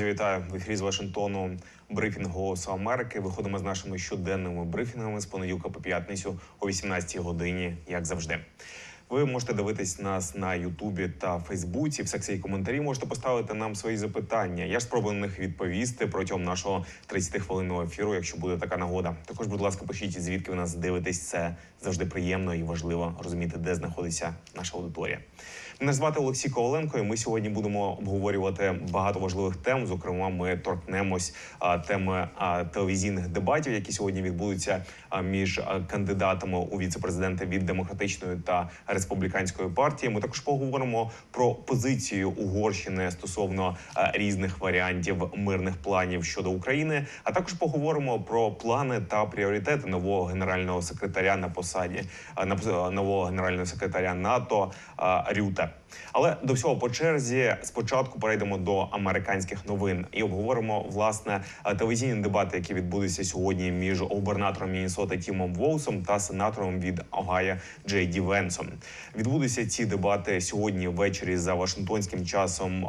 Друзі, вітаю в ефірі з Вашингтону. Брифінг Голосу Америки. Виходимо з нашими щоденними брифінгами з понеділка по п'ятницю о 18 годині, як завжди. Ви можете дивитись нас на Ютубі та Фейсбуці. В секції коментарі можете поставити нам свої запитання. Я ж спробую на них відповісти протягом нашого 30 хвилинного ефіру, якщо буде така нагода. Також, будь ласка, пишіть звідки ви нас дивитесь. Це завжди приємно і важливо розуміти, де знаходиться наша аудиторія. Мене звати Олексій Коваленко, і ми сьогодні будемо обговорювати багато важливих тем. Зокрема, ми торкнемось теми телевізійних дебатів, які сьогодні відбудуться між кандидатами у віце-президенти від демократичної та республіканської партії. Ми також поговоримо про позицію Угорщини стосовно різних варіантів мирних планів щодо України. А також поговоримо про плани та пріоритети нового генерального секретаря на посаді на нового генерального секретаря НАТО Рюта. time. Але до всього по черзі спочатку перейдемо до американських новин і обговоримо власне телевізійні дебати, які відбудуться сьогодні між губернатором Міннесоти Тімом Волсом та сенатором від Огайо Джей Ді Венсом. Відбудуться ці дебати сьогодні ввечері за Вашингтонським часом.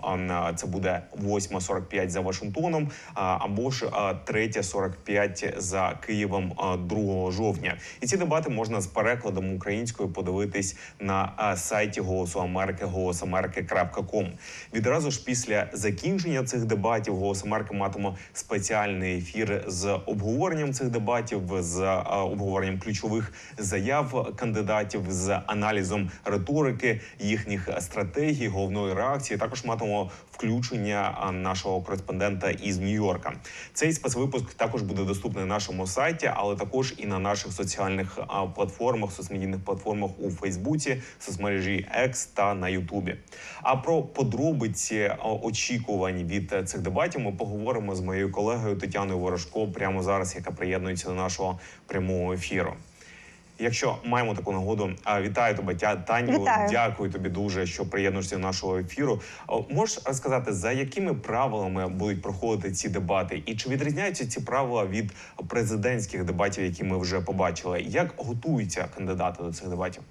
Це буде 8.45 за Вашингтоном, або ж а, 3.45 за Києвом а, 2 жовтня. І ці дебати можна з перекладом українською подивитись на сайті Голосу Америки голосамерики.ком. Відразу ж після закінчення цих дебатів Голос Америки матиме спеціальний ефір з обговоренням цих дебатів, з обговоренням ключових заяв кандидатів, з аналізом риторики їхніх стратегій, головної реакції. Також матимемо включення нашого кореспондента із Нью-Йорка. Цей спецвипуск також буде доступний на нашому сайті, але також і на наших соціальних платформах, соцмедійних платформах у Фейсбуці, соцмережі X та на Ютубі. А про подробиці очікувань від е, цих дебатів ми поговоримо з моєю колегою Тетяною Ворожко прямо зараз, яка приєднується до нашого прямого ефіру. Якщо маємо таку нагоду, вітаю тебе, Таню. Вітаю. Дякую тобі дуже, що приєднуєшся до нашого ефіру. Можеш розказати, за якими правилами будуть проходити ці дебати, і чи відрізняються ці правила від президентських дебатів, які ми вже побачили? Як готуються кандидати до цих дебатів?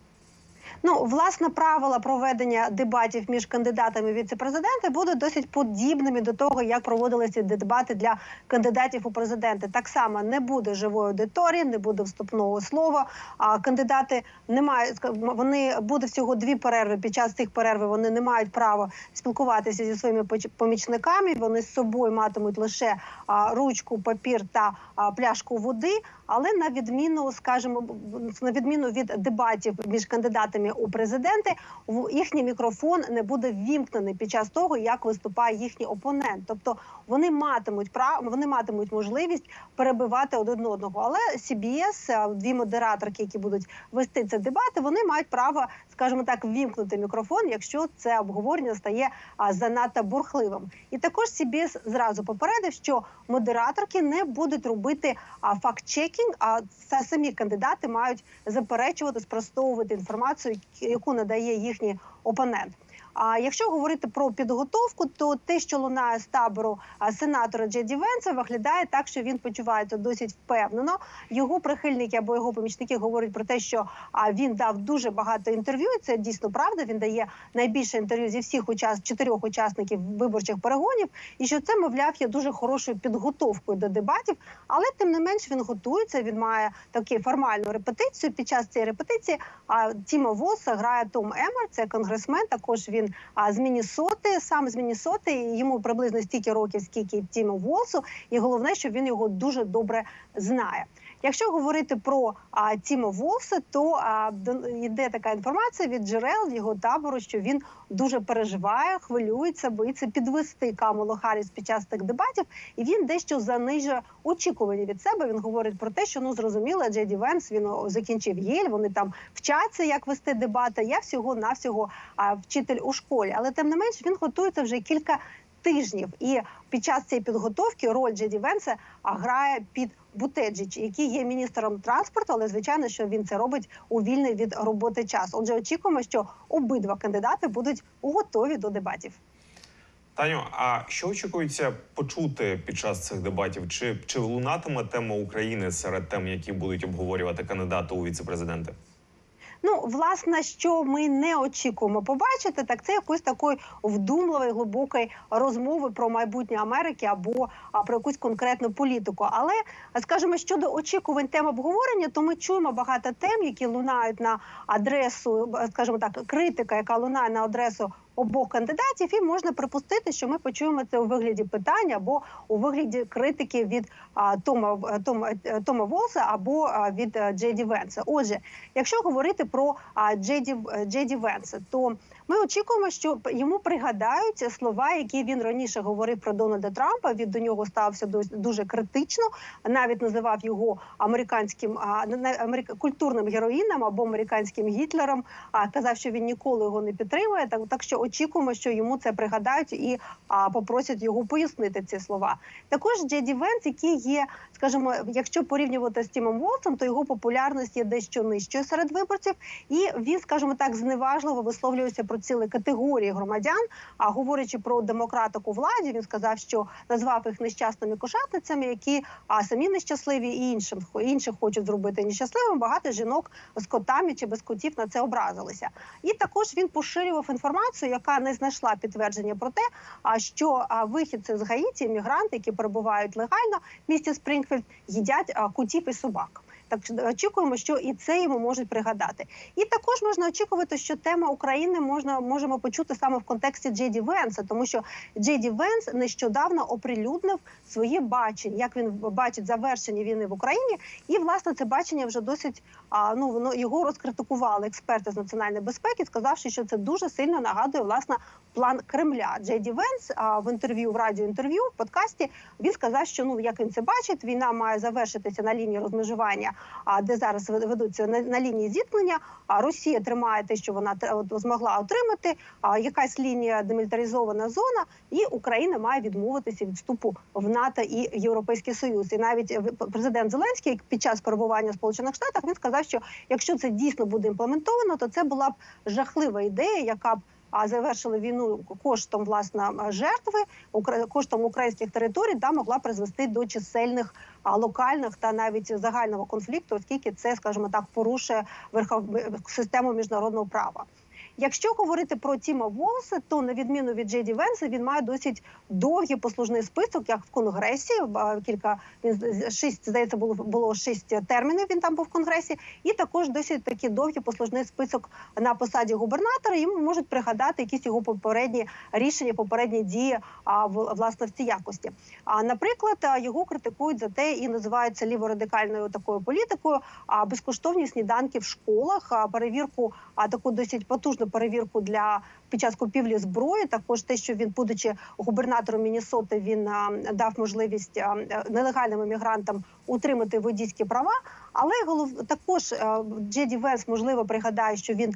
Ну, власне, правила проведення дебатів між кандидатами віце-президенти будуть досить подібними до того, як проводилися дебати для кандидатів у президенти. Так само не буде живої аудиторії, не буде вступного слова. А кандидати не мають вони буде всього дві перерви. Під час цих перерв вони не мають права спілкуватися зі своїми помічниками. Вони з собою матимуть лише ручку, папір та пляшку води. Але на відміну, скажімо, на відміну від дебатів між кандидатами у президенти, їхній мікрофон не буде ввімкнений під час того, як виступає їхній опонент. Тобто вони матимуть право, вони матимуть можливість перебивати один одного. Але CBS, дві модераторки, які будуть вести ці дебати, вони мають право, скажімо так, ввімкнути мікрофон, якщо це обговорення стає занадто бурхливим. І також CBS зразу попередив, що модераторки не будуть робити а, факт-чекінг, а це самі кандидати мають заперечувати, спростовувати інформацію, яку надає їхній опонент. А якщо говорити про підготовку, то те, що лунає з табору сенатора Джеді Венса, виглядає так, що він почувається досить впевнено. Його прихильники або його помічники говорять про те, що він дав дуже багато інтерв'ю. і Це дійсно правда. Він дає найбільше інтерв'ю зі всіх учас... чотирьох учасників виборчих перегонів, і що це, мовляв, є дуже хорошою підготовкою до дебатів. Але тим не менш він готується. Він має таку формальну репетицію. Під час цієї репетиції а, Тіма Волса грає Том Емер, це конгресмен. Також він а, з Міннесоти, сам з Міннесоти. і Йому приблизно стільки років, скільки Тіму Волсу. І головне, що він його дуже добре знає. Якщо говорити про а, Тіма Волса, то а, йде така інформація від джерел його табору, що він дуже переживає, хвилюється, боїться підвести Камалу Харріс під час тих дебатів, і він дещо занижує очікування від себе. Він говорить про те, що ну зрозуміло, Джеді Венс він закінчив Єль, вони там вчаться, як вести дебати. Я всього навсього а, вчитель у школі, але тим не менш він готується вже кілька тижнів. І під час цієї підготовки роль Джеді Венса грає під Бутеджіч, який є міністром транспорту, але звичайно, що він це робить у вільний від роботи час. Отже, очікуємо, що обидва кандидати будуть готові до дебатів. Таню, а що очікується почути під час цих дебатів? Чи, чи лунатиме тема України серед тем, які будуть обговорювати кандидати у віце-президенти? Ну, власне, що ми не очікуємо побачити, так це якось такої вдумливої, глибокої розмови про майбутнє Америки або про якусь конкретну політику. Але скажімо, щодо очікувань тем обговорення, то ми чуємо багато тем, які лунають на адресу, скажімо так, критика, яка лунає на адресу. Обох кандидатів, і можна припустити, що ми почуємо це у вигляді питань або у вигляді критики від а, Тома е, Тома е, Тома Волса або а, від е, Джейді Венса. Отже, якщо говорити про а, Джеді Джеді Венса, то ми очікуємо, що йому пригадають слова, які він раніше говорив про Дональда Трампа. Він до нього стався дуже критично, навіть називав його американським культурним героїном або американським гітлером. А казав, що він ніколи його не підтримує. Так, так що очікуємо, що йому це пригадають і попросять його пояснити ці слова. Також Джеді Венс, який є, скажімо, якщо порівнювати з Тімом Волсом, то його популярність є дещо нижчою серед виборців, і він, скажімо так, зневажливо висловлюється про цілі категорії громадян. А говорячи про демократок у владі, він сказав, що назвав їх нещасними кошатницями, які а самі нещасливі і іншим інших хочуть зробити нещасливим. Багато жінок з котами чи без котів на це образилися. І також він поширював інформацію, яка не знайшла підтвердження про те, а що вихідці з Гаїті, мігранти, які перебувають легально в місті Спрінгфілд, їдять котів і собак. Так очікуємо, що і це йому можуть пригадати. І також можна очікувати, що тема України можна можемо почути саме в контексті Джейді Венса, тому що Джейді Венс нещодавно оприлюднив своє бачення, як він бачить завершення війни в Україні, і власне це бачення вже досить а, ну воно його розкритикували експерти з національної безпеки, сказавши, що це дуже сильно нагадує власне план Кремля. Джейді Венс а, в інтерв'ю в радіоінтерв'ю в подкасті він сказав, що ну як він це бачить, війна має завершитися на лінії розмежування, де зараз ведуться на, лінії зіткнення. А Росія тримає те, що вона змогла отримати. Якась лінія демілітаризована зона, і Україна має відмовитися від вступу в НАТО і Європейський Союз. І навіть е, президент Зеленський під час перебування в Сполучених Штатах він сказав, що якщо це дійсно буде імплементовано, то це була б жахлива ідея, яка б а завершили війну коштом власне жертви коштом українських територій, та могла призвести до чисельних локальних та навіть загального конфлікту, оскільки це, скажімо так, порушує верхов... систему міжнародного права. Якщо говорити про Тіма Волса, то на відміну від Джейді Венса, він має досить довгий послужний список, як в конгресі. Кілька він шість здається було було шість термінів. Він там був в конгресі, і також досить такий довгий послужний список на посаді губернатора. Йому можуть пригадати якісь його попередні рішення, попередні дії а в- власне в цій якості. А наприклад, його критикують за те і називаються ліворадикальною такою політикою. А безкоштовні сніданки в школах, перевірку, а таку досить потужну перевірку для під час купівлі зброї. Також те, що він, будучи губернатором Міннесоти, він дав можливість нелегальним емігрантам утримати водійські права. Але голов також Джеді Венс можливо пригадає, що він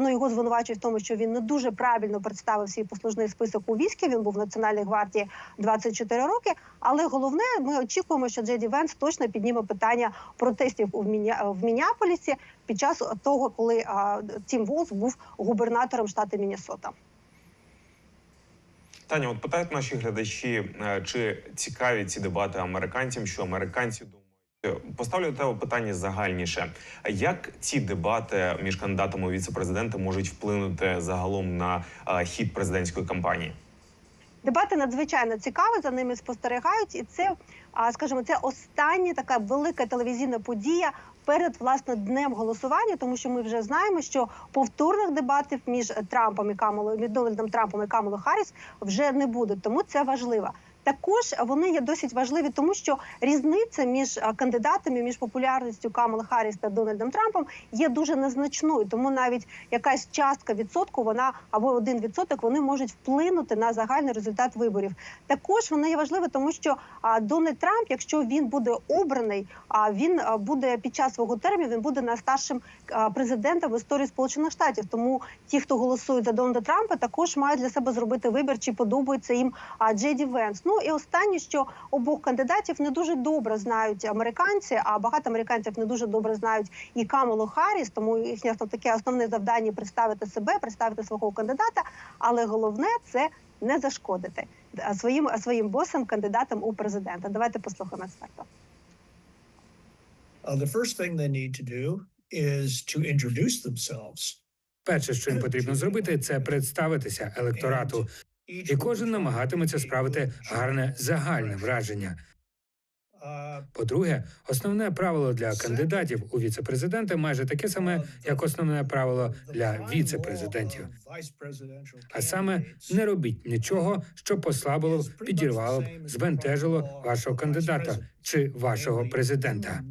ну його звинувачують в тому, що він не дуже правильно представив свій послужний список у війські. Він був в Національній гвардії 24 роки. Але головне, ми очікуємо, що Джеді Венс точно підніме питання протестів у Міня... під час того, коли Тім Волс був губернатором штату Міннесота. Таня, от питають наші глядачі, е, чи цікаві ці дебати американцям, що американці думають. Поставлю до тебе питання загальніше. Як ці дебати між кандидатами у віце-президенти можуть вплинути загалом на е, хід президентської кампанії? Дебати надзвичайно цікаві, за ними спостерігають, і це, скажімо, це остання така велика телевізійна подія перед власне днем голосування, тому що ми вже знаємо, що повторних дебатів між Трампом і Камалою, між Трампом і Камалою Харріс вже не буде. Тому це важливо. Також вони є досить важливі, тому що різниця між кандидатами, між популярністю Камали Харріс та Дональдом Трампом є дуже незначною. Тому навіть якась частка відсотку, вона або один відсоток, вони можуть вплинути на загальний результат виборів. Також вони є важливі, тому що Дональд Трамп, якщо він буде обраний, а він буде під час свого терміну, він буде найстаршим президентом в історії Сполучених Штатів. Тому ті, хто голосують за Дональда Трампа, також мають для себе зробити вибір, чи подобається їм а, Джейді Венс. Ну і останнє, що обох кандидатів не дуже добре знають американці, а багато американців не дуже добре знають і Камалу Харріс, тому їхнє таке основне завдання представити себе, представити свого кандидата. Але головне це не зашкодити своїм своїм босам, кандидатам у президента. Давайте послухаємо експерта. Uh, the first thing they need to do is to introduce themselves. Перше, що їм потрібно зробити, це представитися електорату, і кожен намагатиметься справити гарне загальне враження. По-друге, основне правило для кандидатів у віце-президенти майже таке саме, як основне правило для віце-президентів. А саме не робіть нічого, що послабило підірвало б, збентежило вашого кандидата чи вашого президента.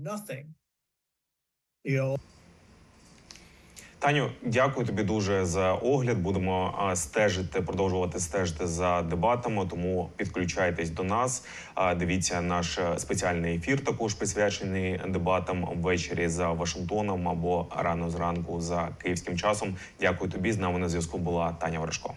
Таню, дякую тобі дуже за огляд. Будемо стежити, продовжувати стежити за дебатами. Тому підключайтесь до нас. Дивіться наш е, спеціальний ефір, також присвячений дебатам ввечері за Вашингтоном або рано зранку за київським часом. Дякую тобі. З нами на зв'язку була Таня Ворожко.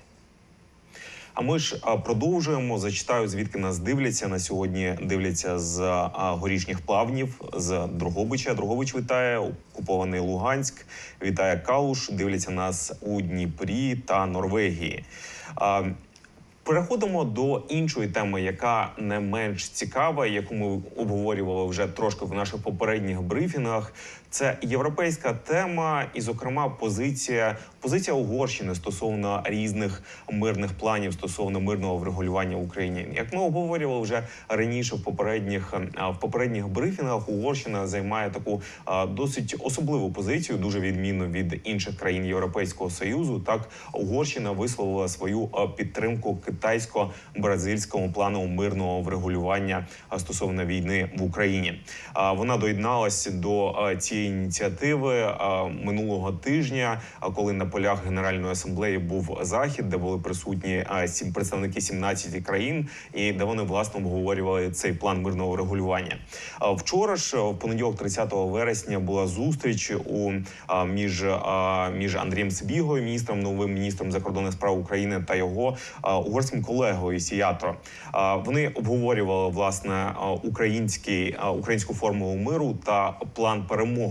А ми ж продовжуємо. Зачитаю, звідки нас дивляться на сьогодні. Дивляться з горішніх плавнів, з Другобича. Другобич вітає окупований Луганськ. Вітає Калуш. Дивляться нас у Дніпрі та Норвегії. Переходимо до іншої теми, яка не менш цікава, яку ми обговорювали вже трошки в наших попередніх брифінгах. Це європейська тема, і, зокрема, позиція позиція Угорщини стосовно різних мирних планів стосовно мирного врегулювання в Україні. Як ми обговорювали вже раніше в попередніх в попередніх брифінгах, Угорщина займає таку досить особливу позицію, дуже відмінну від інших країн Європейського союзу. Так Угорщина висловила свою підтримку китайсько-бразильському плану мирного врегулювання стосовно війни в Україні. Вона доєдналася до а, цієї ініціативи минулого тижня, коли на полях Генеральної асамблеї був захід, де були присутні сім представники 17 країн, і де вони власне обговорювали цей план мирного врегулювання. А Вчора ж в понеділок, 30 вересня, була зустріч у між між Андрієм Сибігою, міністром новим міністром закордонних справ України та його угорським колегою Сіятро. Вони обговорювали власне український українську формулу миру та план перемоги.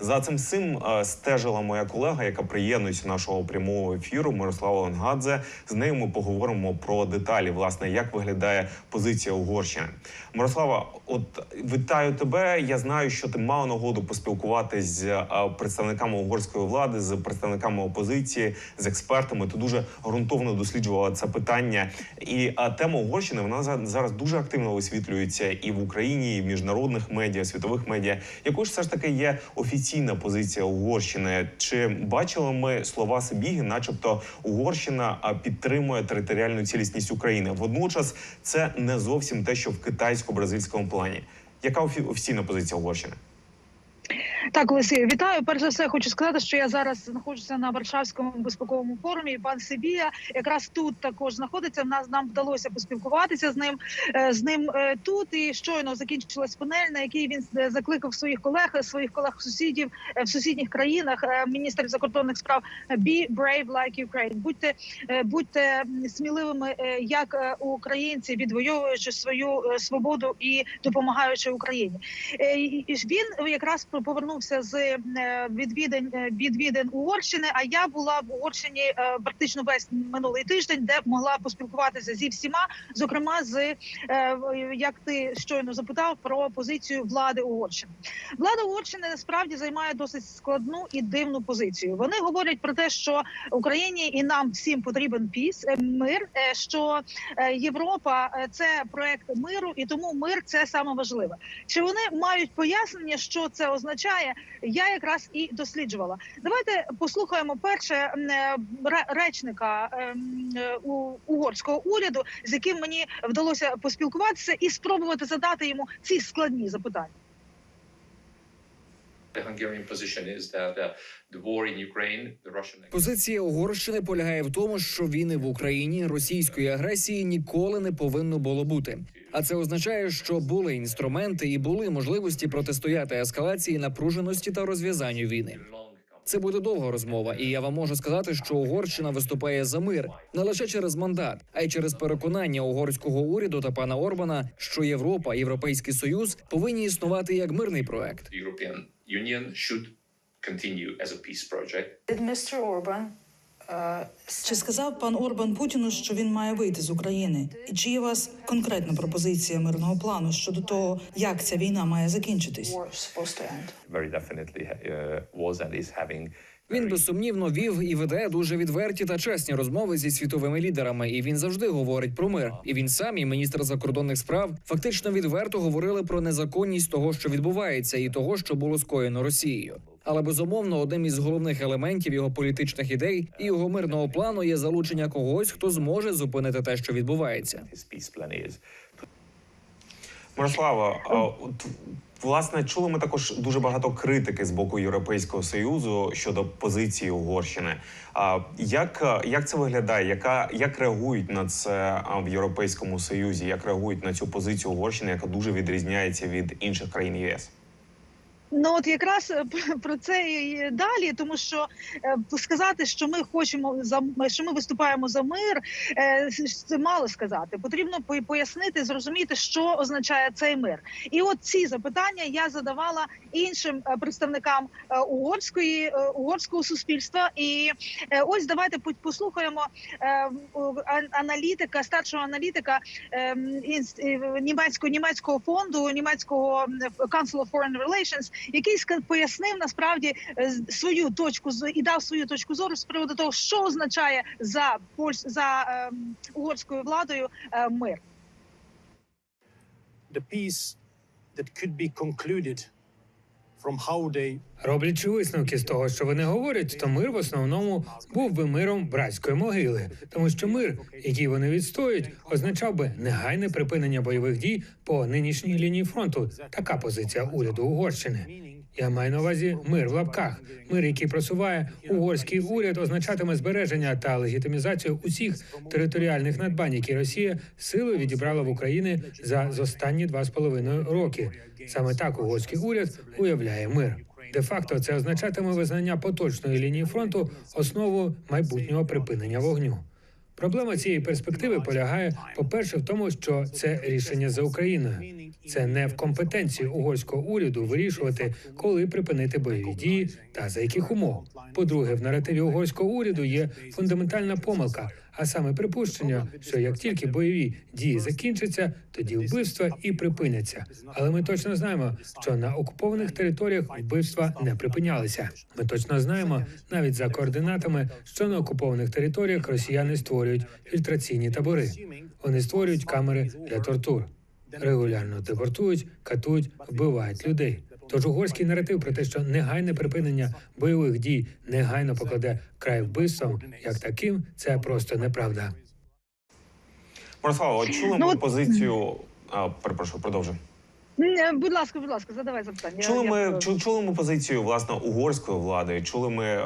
За цим всім стежила моя колега, яка приєднується нашого прямого ефіру. Мирослава Ленгадзе. З нею ми поговоримо про деталі, власне, як виглядає позиція Угорщини. Мирослава, от вітаю тебе. Я знаю, що ти мав нагоду поспілкуватись з представниками угорської влади, з представниками опозиції, з експертами. Ти дуже ґрунтовно досліджувала це питання. І а, тема Угорщини вона за- зараз дуже активно висвітлюється і в Україні, і в міжнародних медіа, світових медіа. Якою ж все ж таки є офіційна позиція Угорщини? Чи бачили ми слова Сибіги, начебто Угорщина підтримує територіальну цілісність України? Водночас це не зовсім те, що в китайсько-бразильському плані. Яка офіційна позиція Угорщини? Так, Олексій, вітаю. Перш за все, хочу сказати, що я зараз знаходжуся на Варшавському безпековому форумі. І Пан Сибія якраз тут також знаходиться. Нас нам вдалося поспілкуватися з ним е, з ним е, тут. І щойно закінчилась панель, на якій він е, закликав своїх колег, своїх колег сусідів в сусідніх країнах. Міністр закордонних справ «Be brave like Ukraine». Будьте будьте сміливими, як українці, відвоюючи свою свободу і допомагаючи Україні. І- Він якраз повернувся з е, відвідин е, відвідин Угорщини. А я була в Угорщині е, практично весь минулий тиждень, де могла поспілкуватися зі всіма, зокрема з як ти щойно запитав про позицію влади Угорщини. Влада Угорщини насправді займає досить складну і дивну позицію. Вони говорять про те, що Україні і нам всім потрібен піс мир. Що Європа це проект миру, і тому мир це саме важливе. Чи вони мають пояснення, що це означає? Я якраз і досліджувала. Давайте послухаємо перше е, речника ем, е, угорського уряду, з яким мені вдалося поспілкуватися і спробувати задати йому ці складні запитання. The Hungarian position is that uh, the war in Ukraine, the Russian Позиція Угорщини полягає в тому, що війни в Україні російської агресії ніколи не повинно було бути. А це означає, що були інструменти і були можливості протистояти ескалації напруженості та розв'язанню війни. Це буде довга розмова, і я вам можу сказати, що Угорщина виступає за мир не лише через мандат, а й через переконання угорського уряду та пана Орбана, що Європа, Європейський Союз повинні існувати як мирний проект. Union should continue as a peace project. Did Mr. Orban Чи сказав пан Орбан Путіну, що він має вийти з України? І чи є у вас конкретна пропозиція мирного плану щодо того, як ця війна має закінчитись? very definitely uh, was and is having Він безсумнівно вів і веде дуже відверті та чесні розмови зі світовими лідерами. І він завжди говорить про мир. І він сам, і міністр закордонних справ фактично відверто говорили про незаконність того, що відбувається, і того, що було скоєно Росією. Але безумовно, одним із головних елементів його політичних ідей і його мирного плану є залучення когось, хто зможе зупинити те, що відбувається. Мирослава, власне, чули ми також дуже багато критики з боку Європейського союзу щодо позиції Угорщини. А як, як це виглядає? Яка як реагують на це в Європейському Союзі? Як реагують на цю позицію Угорщини, яка дуже відрізняється від інших країн ЄС? Ну от якраз е, про це і далі, тому що е, сказати, що ми хочемо за що ми виступаємо за мир, е, це мало сказати. Потрібно пояснити, зрозуміти, що означає цей мир. І от ці запитання я задавала іншим представникам угорської угорського суспільства. І ось давайте по- послухаємо аналітика, старшого аналітика німецького німецького фонду, німецького Council of Foreign Relations, який пояснив насправді е, свою точку і дав свою точку зору з приводу того, що означає за польсь за ем, угорською владою е, мир. the peace that could be concluded Роблячи висновки з того, що вони говорять, то мир в основному був би миром братської могили, тому що мир, який вони відстоюють, означав би негайне припинення бойових дій по нинішній лінії фронту. Така позиція уряду Угорщини. Я маю на увазі мир в лапках. Мир, який просуває угорський уряд, означатиме збереження та легітимізацію усіх територіальних надбань, які Росія силою відібрала в Україні за останні два з половиною роки. Саме так угорський уряд уявляє мир. Де-факто це означатиме визнання поточної лінії фронту основою майбутнього припинення вогню. Проблема цієї перспективи полягає, по-перше, в тому, що це рішення за Україною. Це не в компетенції угорського уряду вирішувати, коли припинити бойові дії та за яких умов. По-друге, в наративі угорського уряду є фундаментальна помилка, а саме припущення, що як тільки бойові дії закінчаться, тоді вбивства і припиняться. Але ми точно знаємо, що на окупованих територіях вбивства не припинялися. Ми точно знаємо, навіть за координатами, що на окупованих територіях росіяни створюють фільтраційні табори. Вони створюють камери для тортур, регулярно депортують, катують, вбивають людей. Тож угорський наратив про те, що негайне припинення бойових дій негайно покладе край вбивствам, як таким, це просто неправда. Мирослава, чули Ну, ми от- позицію. А, перепрошую, продовжуй. Е, Будь ласка, будь ласка, задавай запитання. Чули ми продовжу. чу- чули ми позицію власне угорської влади. Чули ми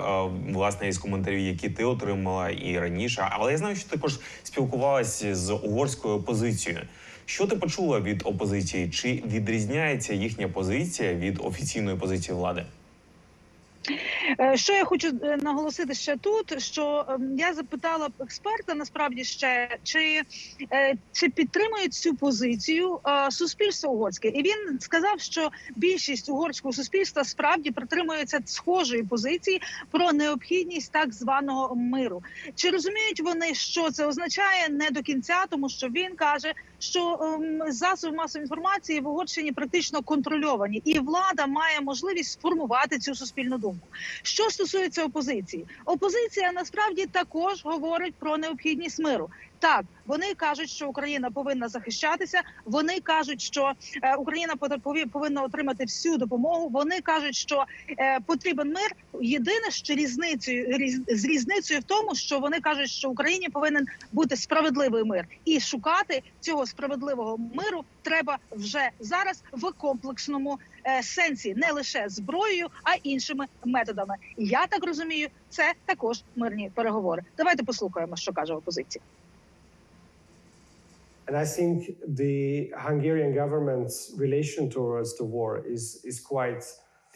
власне із коментарів, які ти отримала і раніше. Але я знаю, що ти також спілкувалася з угорською опозицією. Що ти почула від опозиції? Чи відрізняється їхня позиція від офіційної позиції влади? Е, Що я хочу е, наголосити ще тут, що ем, я запитала експерта насправді ще чи, е, чи підтримує цю позицію суспільство угорське, і він сказав, що більшість угорського суспільства справді притримується схожої позиції про необхідність так званого миру. Чи розуміють вони, що це означає не до кінця, тому що він каже, що ем, засоби масової інформації в Угорщині практично контрольовані, і влада має можливість сформувати цю суспільну думку. Що стосується опозиції, опозиція насправді також говорить про необхідність миру. Так, вони кажуть, що Україна повинна захищатися. Вони кажуть, що е, Україна повинна отримати всю допомогу. Вони кажуть, що е, потрібен мир. Єдине, що різницею різ, з різницею в тому, що вони кажуть, що Україні повинен бути справедливий мир, і шукати цього справедливого миру треба вже зараз в комплексному сенсі, не лише зброєю, а іншими методами. Я так розумію, це також мирні переговори. Давайте послухаємо, що каже опозиція. And I think the Hungarian government's relation towards the war is, is quite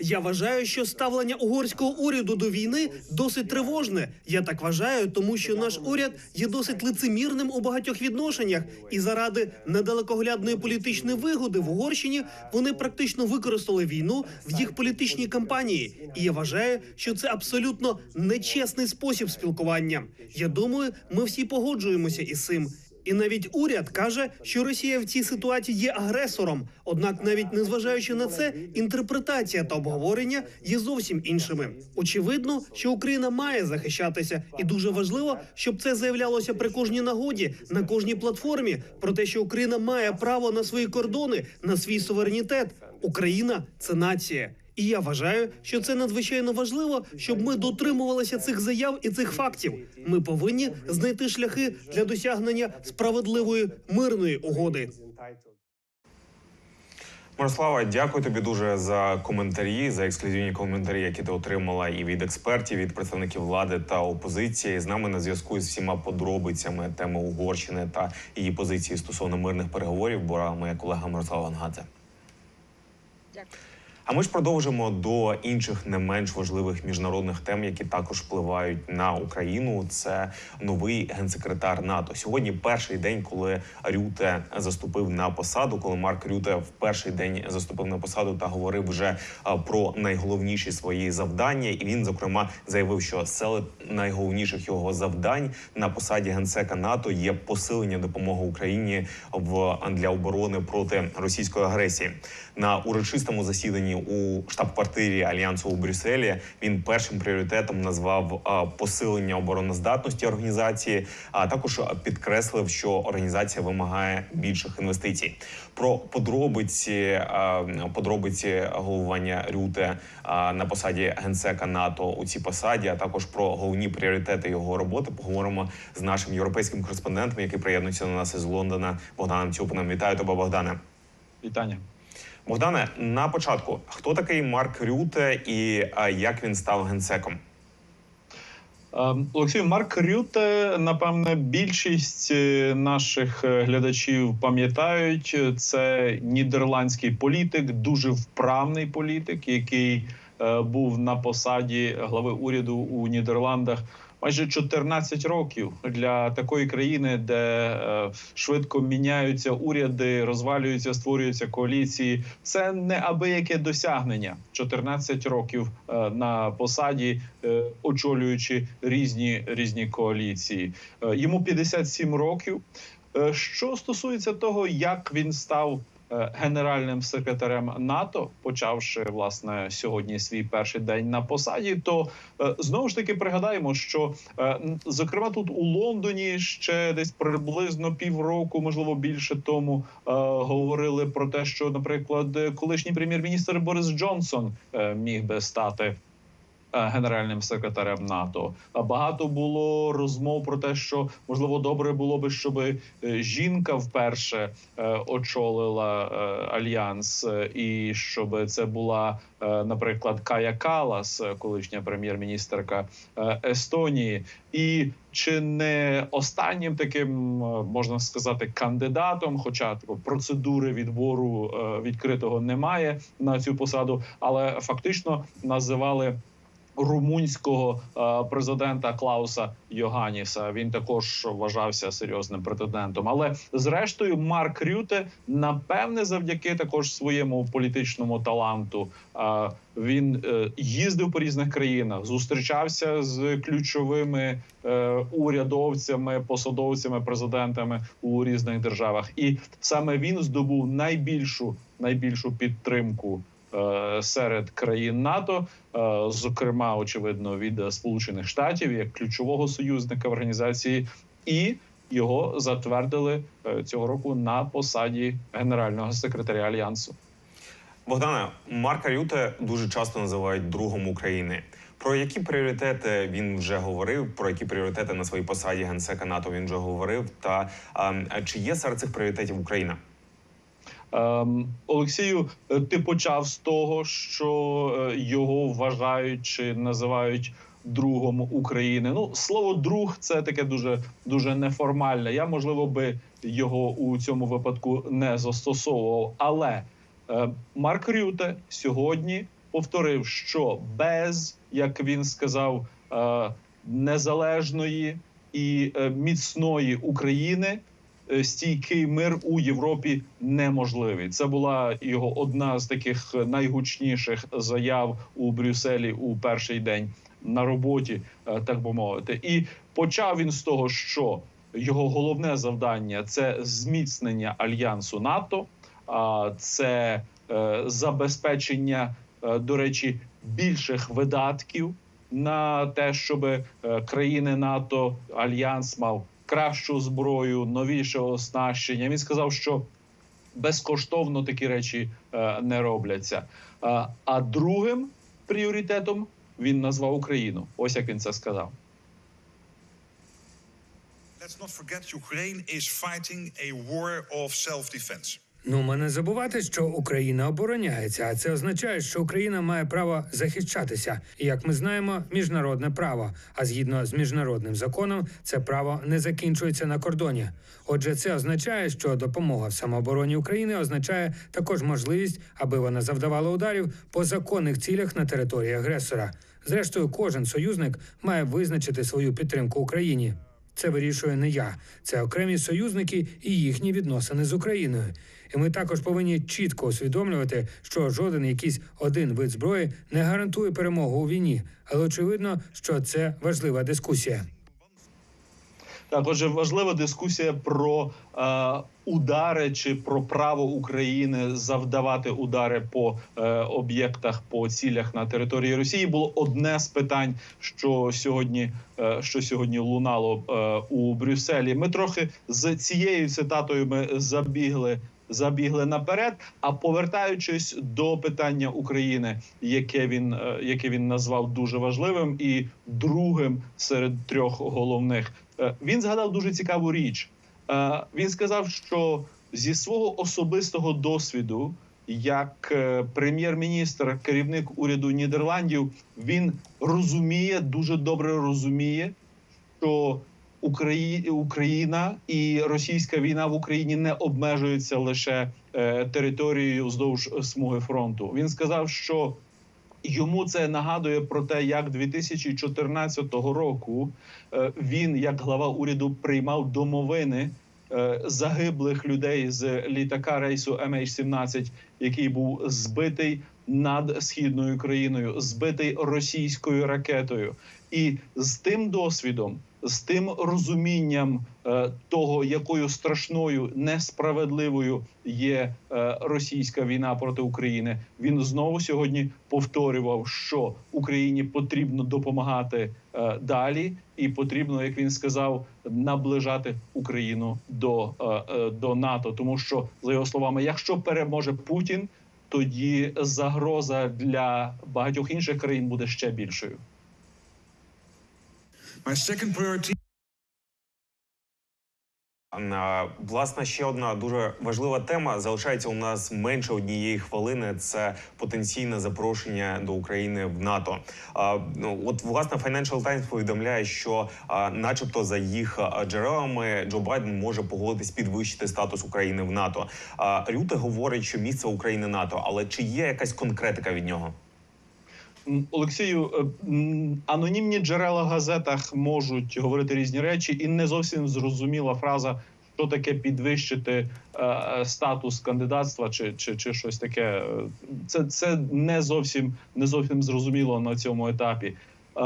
Я вважаю, що ставлення угорського уряду до війни досить тривожне. Я так вважаю, тому що наш уряд є досить лицемірним у багатьох відношеннях, і заради недалекоглядної політичної вигоди в Угорщині вони практично використали війну в їх політичній кампанії. І я вважаю, що це абсолютно нечесний спосіб спілкування. Я думаю, ми всі погоджуємося із цим. І навіть уряд каже, що Росія в цій ситуації є агресором. Однак, навіть незважаючи на це, інтерпретація та обговорення є зовсім іншими. Очевидно, що Україна має захищатися, і дуже важливо, щоб це заявлялося при кожній нагоді на кожній платформі. Про те, що Україна має право на свої кордони, на свій суверенітет. Україна це нація. І я вважаю, що це надзвичайно важливо, щоб ми дотримувалися цих заяв і цих фактів. Ми повинні знайти шляхи для досягнення справедливої мирної угоди. Мирослава, дякую тобі дуже за коментарі, за ексклюзивні коментарі, які ти отримала і від експертів, від представників влади та опозиції. З нами на зв'язку з всіма подробицями теми Угорщини та її позиції стосовно мирних переговорів. була моя колега Мирослава Ангадзе. Дякую. А ми ж продовжимо до інших не менш важливих міжнародних тем, які також впливають на Україну. Це новий генсекретар НАТО. Сьогодні перший день, коли Рюте заступив на посаду, коли Марк Рюте в перший день заступив на посаду та говорив вже про найголовніші свої завдання. І він зокрема заявив, що серед найголовніших його завдань на посаді генсека НАТО є посилення допомоги Україні в для оборони проти російської агресії на урочистому засіданні у штаб-квартирі альянсу у Брюсселі. Він першим пріоритетом назвав посилення обороноздатності організації, а також підкреслив, що організація вимагає більших інвестицій. Про подробиці а, подробиці головування Рюте на посаді генсека НАТО у цій посаді, а також про головні пріоритети його роботи. Поговоримо з нашим європейським кореспондентом, який приєднується до нас із Лондона, Богданом Цюпином. Вітаю тебе, Богдане. Вітання. Богдане, на початку хто такий Марк Рюте і як він став генсеком? Ем, Олексій Марк Рюте, напевне, більшість е, наших е, глядачів пам'ятають. Це нідерландський політик, дуже вправний політик, який е, був на посаді глави уряду у Нідерландах. Майже 14 років для такої країни, де е, швидко міняються уряди, розвалюються, створюються коаліції. Це неабияке досягнення. 14 років е, на посаді, е, очолюючи різні різні коаліції. Йому 57 років. Що стосується того, як він став генеральним секретарем НАТО, почавши власне сьогодні свій перший день на посаді, то е, знову ж таки пригадаємо, що е, зокрема тут у Лондоні ще десь приблизно півроку, можливо більше тому, е, говорили про те, що, наприклад, е, колишній прем'єр-міністр Борис Джонсон е, міг би стати е, генеральним секретарем НАТО. Багато було розмов про те, що можливо добре було би, щоб е, жінка вперше е, очолила е, альянс, е, і щоб це була, е, наприклад, Кая Калас, е, колишня прем'єр-міністерка е, Естонії. І чи не останнім таким е, можна сказати кандидатом, хоча процедури відбору е, відкритого немає на цю посаду, але фактично називали румунського е, президента Клауса Йоганіса. Він також вважався серйозним претендентом. Але зрештою, Марк Рюте, напевне, завдяки також своєму політичному таланту. е, він е, їздив по різних країнах, зустрічався з ключовими урядовцями, посадовцями, президентами у різних державах, і саме він здобув найбільшу найбільшу підтримку серед країн НАТО, е, зокрема, очевидно, від е, Сполучених Штатів як ключового союзника в організації, і його затвердили е, цього року на посаді генерального секретаря альянсу. Богдане Марка Рюте дуже часто називають другом України. Про які пріоритети він вже говорив? Про які пріоритети на своїй посаді генсека НАТО він вже говорив? Та а, чи є серед цих пріоритетів Україна? Ем, Олексію, е, ти почав з того, що е, його вважають чи називають другом України. Ну, слово друг це таке дуже дуже неформальне. Я можливо би його у цьому випадку не застосовував. Але е, Марк Рюте сьогодні повторив, що без, як він сказав, незалежної і міцної України стійкий мир у Європі неможливий. Це була його одна з таких найгучніших заяв у Брюсселі у перший день на роботі, е, так би мовити. І почав він з того, що його головне завдання це зміцнення альянсу НАТО, це е, забезпечення, е, до речі, більших видатків на те, щоб е, країни НАТО альянс мав кращу зброю, новіше оснащення. Він сказав, що безкоштовно такі речі е, не робляться. А, а другим пріоритетом він назвав Україну. Ось як він це сказав. Let's not forget Ukraine is fighting a war of self-defense. Ну, ми не забувати, що Україна обороняється, а це означає, що Україна має право захищатися. І як ми знаємо, міжнародне право. А згідно з міжнародним законом, це право не закінчується на кордоні. Отже, це означає, що допомога в самообороні України означає також можливість, аби вона завдавала ударів по законних цілях на території агресора. Зрештою, кожен союзник має визначити свою підтримку Україні. Це вирішує не я, це окремі союзники і їхні відносини з Україною. І ми також повинні чітко усвідомлювати, що жоден якийсь один вид зброї не гарантує перемогу у війні, але очевидно, що це важлива дискусія. Так, отже, важлива дискусія про е, удари чи про право України завдавати удари по е, об'єктах, по цілях на території Росії було одне з питань, що сьогодні, е, що сьогодні лунало е, у Брюсселі. Ми трохи з цією цитатою ми забігли. Забігли наперед. А повертаючись до питання України, яке він е, яке він назвав дуже важливим, і другим серед трьох головних, він згадав дуже цікаву річ. Е, Він сказав, що зі свого особистого досвіду, як е, прем'єр-міністр, керівник уряду Нідерландів, він розуміє дуже добре розуміє, що Украї... Україна і російська війна в Україні не обмежується лише е, територією вздовж смуги фронту. Він сказав, що йому це нагадує про те, як 2014 року е, він, як глава уряду, приймав домовини е, загиблих людей з літака рейсу MH17, який був збитий над східною країною, збитий російською ракетою, і з тим досвідом. З тим розумінням е, того, якою страшною несправедливою є е, російська війна проти України, він знову сьогодні повторював, що Україні потрібно допомагати е, далі, і потрібно, як він сказав, наближати Україну до, до НАТО. Тому що за його словами, якщо переможе Путін, тоді загроза для багатьох інших країн буде ще більшою. My second priority власне ще одна дуже важлива тема залишається у нас менше однієї хвилини. Це потенційне запрошення до України в НАТО. Ну от власне Financial Times повідомляє, що, начебто, за їх джерелами Джо Байден може погодитись підвищити статус України в НАТО. Рюте говорить, що місце України НАТО, але чи є якась конкретика від нього? Олексію, е, анонімні джерела в газетах можуть говорити різні речі, і не зовсім зрозуміла фраза, що таке підвищити е, статус кандидатства, чи, чи, чи щось таке. Е, Це, це не зовсім не зовсім зрозуміло на цьому етапі.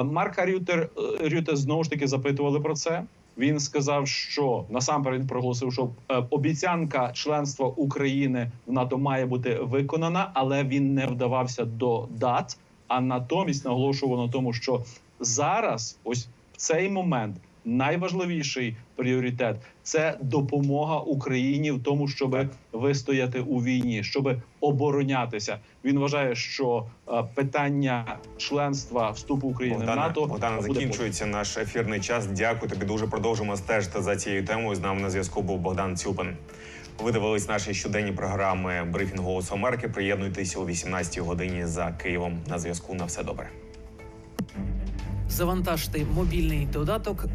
Марка Рютер е, Рюте знову ж таки запитували про це. Він сказав, що насамперед він проголосив, що обіцянка членства України в НАТО має бути виконана, але він не вдавався до дат. А натомість наголошував на тому, що зараз, ось в цей момент, найважливіший пріоритет це допомога Україні в тому, щоб вистояти у війні, щоб оборонятися. Він вважає, що е, питання членства вступу України в Богдане, НАТО Богдане, буде закінчується наш ефірний час. Дякую тобі дуже. Продовжимо стежити за цією темою. З нами на зв'язку був Богдан Цюпин. Ви дивились наші щоденні програми Брифінг Голосу Америки. Приєднуйтесь о 18 годині за Києвом. На зв'язку на все добре. Завантажте мобільний додаток.